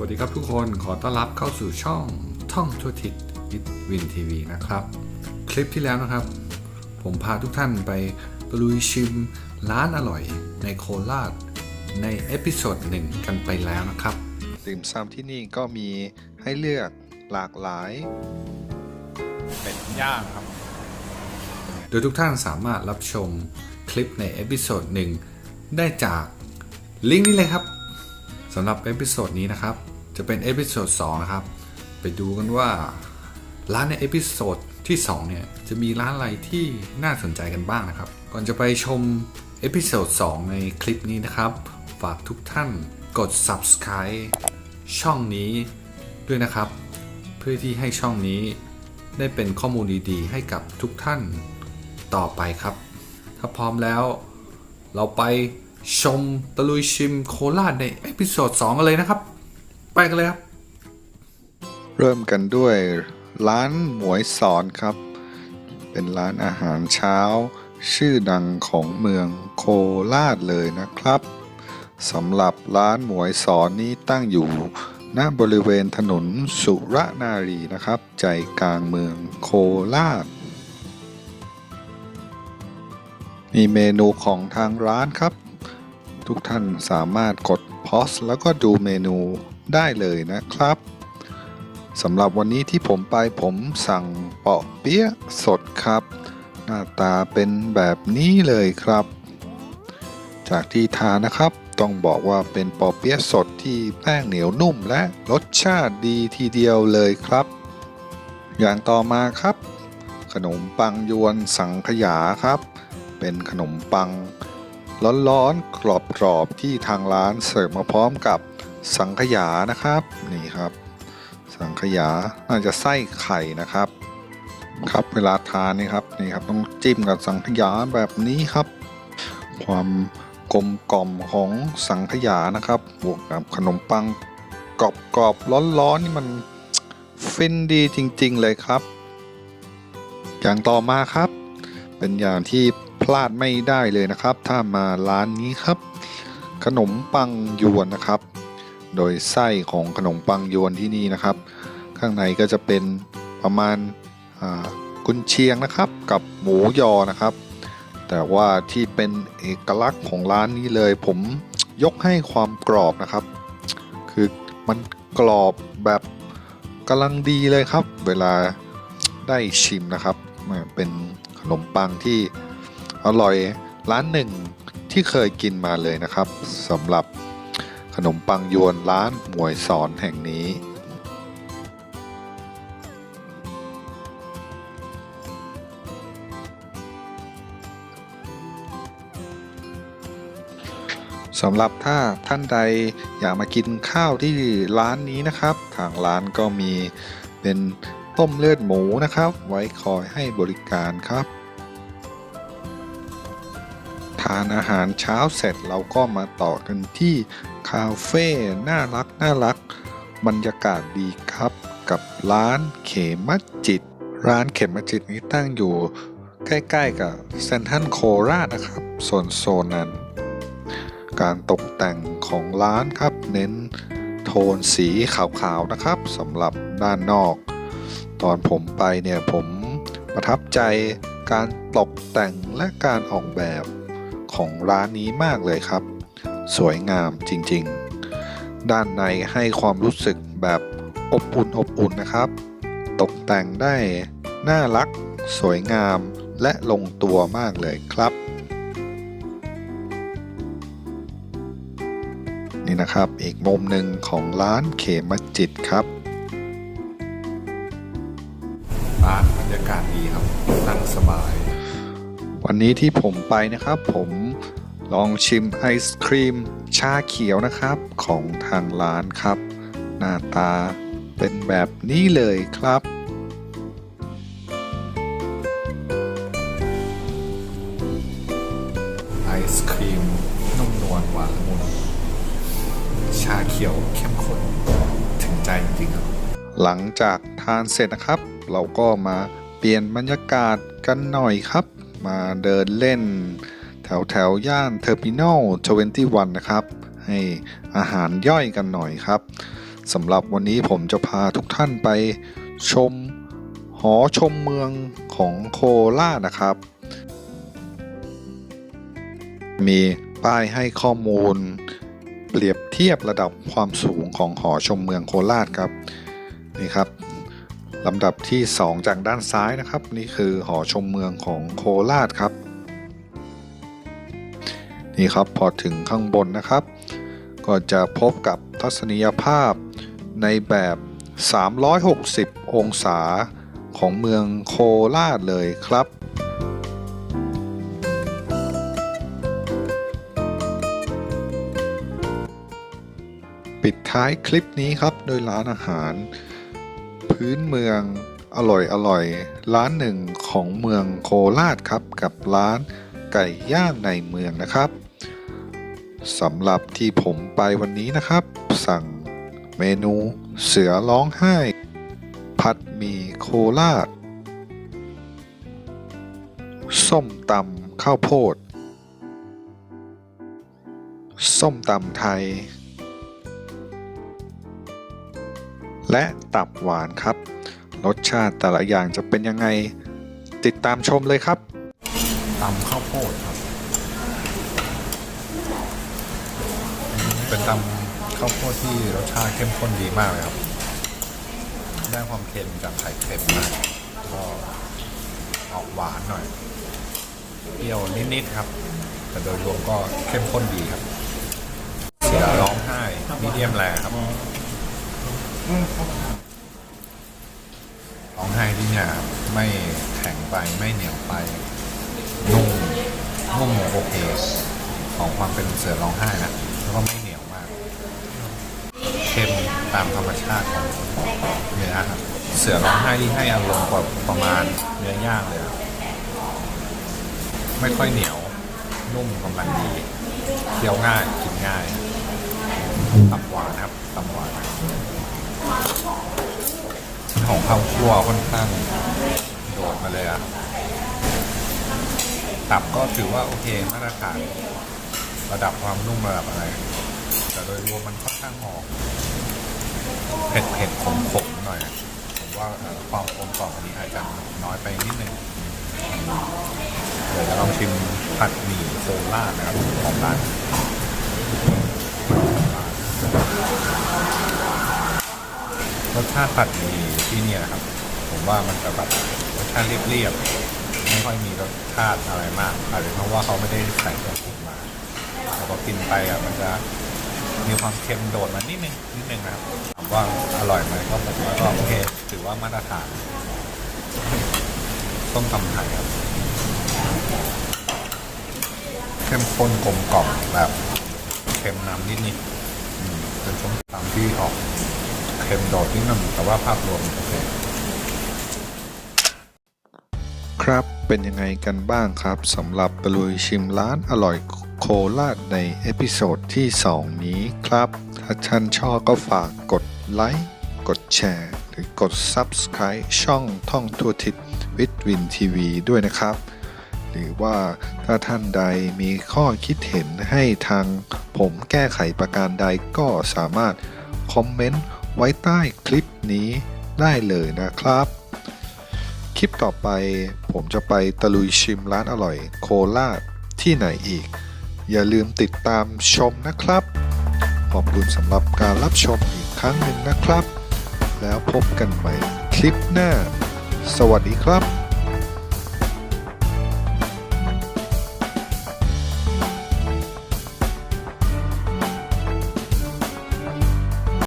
วัสดีครับทุกคนขอต้อนรับเข้าสู่ช่องท่องทั่วทิศวิดวินทีวีนะครับ คลิปที่แล้วนะครับ ผมพาทุกท่านไปตะลุยชิมร้านอร่อยในโคราช ในเอพิโซดหนึ่งกันไปแล้วนะครับติ่มซำที่นี่ก็มีให้เลือกหลากหลาย เป็ดย่างครับ โดยทุกท่านสามารถรับชมคลิปในเอพิโซดหนึ่งได้จากลิงก์นี้เลยครับสำหรับเอพิโซดนี้นะครับ จะเป็นเอพิโซด2นะครับ ไปดูกันว่า ร้านในเอพิโซดที่ 2 เนี่ย จะมีร้านอะไรที่น่าสนใจกันบ้างนะครับ ก่อนจะไปชมเอพิโซด2 ในคลิปนี้นะครับ ฝากทุกท่านกด subscribe ช่องนี้ด้วยนะครับ เพื่อที่ให้ช่องนี้ได้เป็นข้อมูลดีๆ ให้กับทุกท่านต่อไปครับ ถ้าพร้อมแล้ว เราไปชมตะลุยชิมโคราชในเอพิโซด2กันเลยนะครับ ไปกันเลยครับ เริ่มกันด้วยร้านหมวยสอนครับ เป็นร้านอาหารเช้า ชื่อดังของเมืองโคราชเลยนะครับสำหรับร้านหมวยสอนนี้ตั้งอยู่หน้าบริเวณถนนสุรนารีนะครับ ใจกลางเมืองโคราช มีเมนูของทางร้านครับ ทุกท่านสามารถกด พอสแล้วก็ดูเมนูได้เลยนะครับสำหรับวันนี้ที่ผมไปผมสั่งเปาะเปี๊ยะสดครับ หน้าตาเป็นแบบนี้เลยครับ จากที่ทานนะครับต้องบอกว่าเป็นเปาะเปี๊ยะสดที่แป้งเหนียวนุ่มและรสชาติดีทีเดียวเลยครับ อย่างต่อมาครับ ขนมปังยวนสังขยาครับ เป็นขนมปัง ร้อนๆกรอบๆที่ทางร้านเสิร์ฟมาพร้อมกับสังขยานะครับนี่ครับ สังขยาน่าจะไส้ไข่นะครับ ครับเวลาทานนี่ครับนี่ครับต้องจิ้มกับสังขยาแบบนี้ครับ ความกลมกล่อมของสังขยานะครับบวกกับขนมปังกรอบๆร้อนๆนี่มันฟินดีจริงๆเลยครับ อย่างต่อมาครับ เป็นอย่างที่ พลาดไม่ได้เลยนะครับ ถ้ามาร้านนี้ครับ ขนมปังยวนนะครับ โดยไส้ของขนมปังยวนที่นี่นะครับ ข้างในก็จะเป็นประมาณกุนเชียงนะครับ กับหมูยอนะครับ แต่ว่าที่เป็นเอกลักษณ์ของร้านนี้เลย ผมยกให้ความกรอบนะครับ คือมันกรอบแบบกำลังดีเลยครับ เวลาได้ชิมนะครับ เป็นขนมปังที่ อร่อยร้านหนึ่งที่เคยกินมาเลยนะครับสำหรับขนมปังยวนร้านหมวยสอนแห่งนี้ สำหรับถ้าท่านใดอยากมากินข้าวที่ร้านนี้นะครับ ทางร้านก็มีเป็นต้มเลือดหมูนะครับ ไว้คอยให้บริการครับานอาหารเช้าเสร็จเราก็มาต่อกันที่คาเฟ่น่ารักน่ารัก บรรยากาศดีครับ กับร้านเขมัจิต ร้านเขมัจิตนี้ตั้งอยู่ใกล้ๆกับเซนทรัลโคราชนะครับส่วนโซนนั้น การตกแต่งของร้านครับเน้นโทนสีขาวๆนะครับสำหรับด้านนอก ตอนผมไปเนี่ยผมประทับใจการตกแต่งและการออกแบบ ของร้านนี้มากเลยครับ สวยงามจริงๆ ด้านในให้ความรู้สึกแบบอบอุ่นอบอุ่นนะครับ ตกแต่งได้น่ารัก สวยงามและลงตัวมากเลยครับ นี่นะครับอีกมุมหนึ่งของร้านเขมจิตครับร้านบรรยากาศดีครับนั่งสบาย วันนี้ที่ผมไปนะครับผม ลองชิมไอศครีม ชาเขียวนะครับของทางร้านครับ หน้าตาเป็นแบบนี้เลยครับไอศครีมนุ่มนวลหวานละมุนชาเขียวเข้มข้นถึงใจจริงๆครับ หลังจากทานเสร็จนะครับ เราก็มาเปลี่ยนบรรยากาศกันหน่อยครับ มาเดินเล่น วแถวย่านเทอร์มินอล21 นะครับ ให้อาหารย่อยกันหน่อยครับสำหรับวันนี้ผมจะพาทุกท่านไปชมหอชมเมืองของโคราชนะครับ มีป้ายให้ข้อมูล เปรียบเทียบระดับความสูงของหอชมเมืองโคราชครับนี่ครับลำดับที่ 2 จากด้านซ้ายนะครับ นี่คือหอชมเมืองของโคราชครับ นี่ครับพอถึงข้างบนนะครับ ก็จะพบกับทัศนียภาพในแบบ 360 องศาของเมืองโคราชเลยครับปิดท้ายคลิปนี้ครับโดยร้านอาหาร พื้นเมืองอร่อยอร่อยร้านหนึ่งของเมืองโคราชครับ กับร้านไก่ย่างในเมืองนะครับ สำหรับที่ผมไปวันนี้นะครับ สั่งเมนูเสือร้องไห้ ผัดหมี่โคราช ส้มตำข้าวโพด ส้มตำไทย และตับหวานครับ รสชาติแต่ละอย่างจะเป็นยังไง ติดตามชมเลยครับตำข้าวโพดครับ เป็นตำข้าวโพดที่รสชาติเข้มข้นดีมากเลยครับ ได้ความเค็มจากไข่เค็มมากก็ออกหวานหน่อย เปรี้ยวนิดๆครับ แต่โดยรวมก็เข้มข้นดีครับ เสียร้องไห้มีเดียมแรครับร้องไห้ที่เนี่ยไม่แข็งไปไม่เหนียวไปนุ่มนุ่มโอเคของความเป็นเสือร้องไห้นะแล้วก็ไม่เหนียว ตามธรรมชาติของเนื้อครับ เสือร้องไห้ที่ให้อารมณ์กว่าประมาณเนื้อย่างเลยครับไม่ค่อยเหนียว นุ่มกำลังดีเคี้ยวง่ายกินง่ายตับหวานครับตับหวานของข้าวคั่วค่อนข้างโดดมาเลยอะตับก็ถือว่าโอเคมาตรฐานระดับความนุ่มระดับอะไร แต่โดยรวมมันค่อนข้างหอม เผ็ดเผ็ดขมขมๆหน่อย ผมว่าความกลมกล่อมอันนี้อาจจะน้อยไปนิดนึงเดี๋ยวจะลองชิมผัดหมี่โคราชนะครับของร้านรสชาติผัดหมี่ที่นี่นะครับ ผมว่ามันจะแบบรสชาติเรียบๆไม่ค่อยมีรสชาติอะไรมากอาจจะเพราะว่าเขาไม่ได้ใส่เครื่องปรุงมาแต่พอกินไปอะมันจะ มีความเค็มโดดมานิดนึงนิดนึงนะครับถามว่าอร่อยไหมก็ผมว่าก็โอเคถือว่ามาตรฐานต้มตำไทยครับเข้มข้นกลมกล่อมแบบเค็มน้ำนิดๆอืมเป็นส้มตำที่ออกเค็มโดดนิดนึงแต่ว่าภาพรวมโอเคครับเป็นยังไงกันบ้างครับสำหรับตะลุยชิมร้านอร่อย โคราชในเอพิโซดที่ 2 นี้ครับ ถ้าท่านชอบก็ฝากกดไลค์กดแชร์ หรือกด Subscribe ช่องท่องทั่วทิศวิทวินทีวีด้วยนะครับ หรือว่าถ้าท่านใดมีข้อคิดเห็นให้ทางผมแก้ไขประการใดก็สามารถคอมเมนต์ไว้ใต้คลิปนี้ได้เลยนะครับ คลิปต่อไปผมจะไปตะลุยชิมร้านอร่อยโคราชที่ไหนอีก อย่าลืมติดตามชมนะครับ ขอบคุณสำหรับการรับชมอีกครั้งหนึ่งนะครับ แล้วพบกันใหม่คลิปหน้า สวัสดีครับ